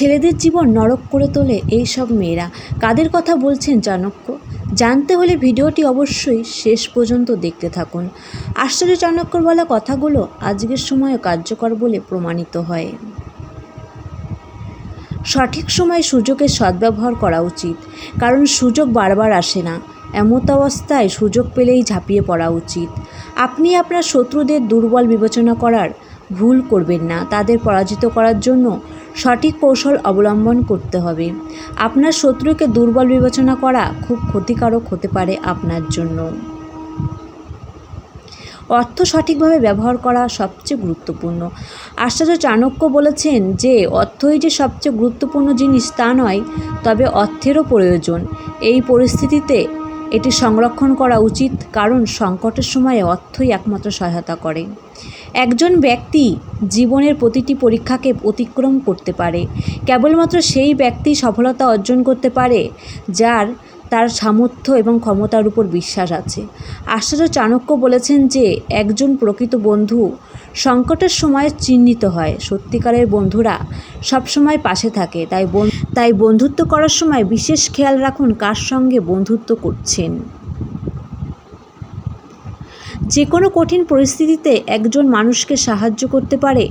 ছেলেদের জীবন নরক করে তোলে এই সব মেয়েরা। কাদের কথা বলছেন চাণক্য? জানতে হলে ভিডিওটি অবশ্যই শেষ পর্যন্ত দেখতে থাকুন। আশ্চর্য চাণক্যর বলা কথাগুলো আজকের সময়ে কার্যকর বলে প্রমাণিত হয়। সঠিক সময় সুযোগের সদ্ব্যবহার করা উচিত, কারণ সুযোগ বারবার আসে না। এমত অবস্থায় সুযোগ পেলেই ঝাঁপিয়ে পড়া উচিত। আপনি আপনার শত্রুদের দুর্বল বিবেচনা করার ভুল করবেন না, তাদের পরাজিত করার জন্য সঠিক কৌশল অবলম্বন করতে হবে। আপনার শত্রুকে দুর্বল বিবেচনা করা খুব ক্ষতিকারক হতে পারে আপনার জন্য। অর্থ সঠিকভাবে ব্যবহার করা সবচেয়ে গুরুত্বপূর্ণ। আশ্চর্য চাণক্য বলেছেন যে, অর্থই যে সবচেয়ে গুরুত্বপূর্ণ জিনিস তা নয়, তবে অর্থেরও প্রয়োজন। এই পরিস্থিতিতে এটি সংরক্ষণ করা উচিত কারণ সংকটের সময়ে অর্থই একমাত্র সহায়তা করে। একজন ব্যক্তি জীবনের প্রতিটি পরীক্ষাকে অতিক্রম করতে পারে, কেবলমাত্র সেই ব্যক্তি সফলতা অর্জন করতে পারে যার তার সামর্থ্য এবং ক্ষমতার উপর বিশ্বাস আছে। আশ্চর্য চাণক্য বলেছেন যে, একজন প্রকৃত বন্ধু সংকটের সময় চিহ্নিত হয়। সত্যিকারের বন্ধুরা সবসময় পাশে থাকে, তাই তাই বন্ধুত্ব করার সময় বিশেষ খেয়াল রাখুন কার সঙ্গে বন্ধুত্ব করছেন। যে কোনো কঠিন পরিস্থিতিতে একজন মানুষকে সাহায্য করতে পারে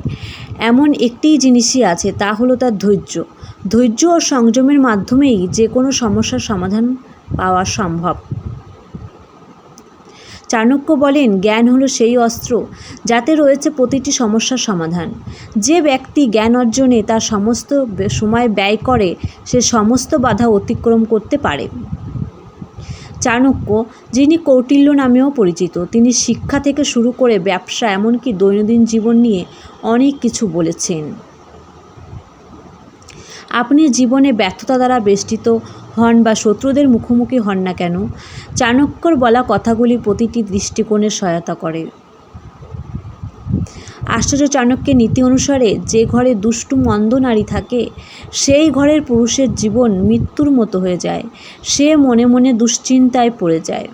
এমন একটিই জিনিসই আছে, তা হলো তার ধৈর্য। ধৈর্য ও সংযমের মাধ্যমেই যে কোনো সমস্যার সমাধান পাওয়া সম্ভব। চাণক্য বলেন, জ্ঞান হলো সেই অস্ত্র যাতে রয়েছে প্রতিটি সমস্যার সমাধান। যে ব্যক্তি জ্ঞান অর্জনে তার সমস্ত সময় ব্যয় করে, সে সমস্ত বাধা অতিক্রম করতে পারে। চাণক্য, যিনি কৌটিল্য নামেও পরিচিত, তিনি শিক্ষা থেকে শুরু করে ব্যবসা, এমনকি দৈনন্দিন জীবন নিয়ে অনেক কিছু বলেছেন। আপনি জীবনে ব্যর্থতা দ্বারা বেষ্টিত হন বা শত্রুদের মুখোমুখি হন না কেন, চাণক্যর বলা কথাগুলি প্রতিটি দৃষ্টিকোণে সহায়তা করে। আশ্চর্য চাণক্যের নীতি অনুসারে যে ঘরে দুষ্টু মন্দ নারী থাকে, সেই ঘরের পুরুষের জীবন মৃত্যুর মতো হয়ে যায়, সে মনে মনে দুশ্চিন্তায় পড়ে যায়।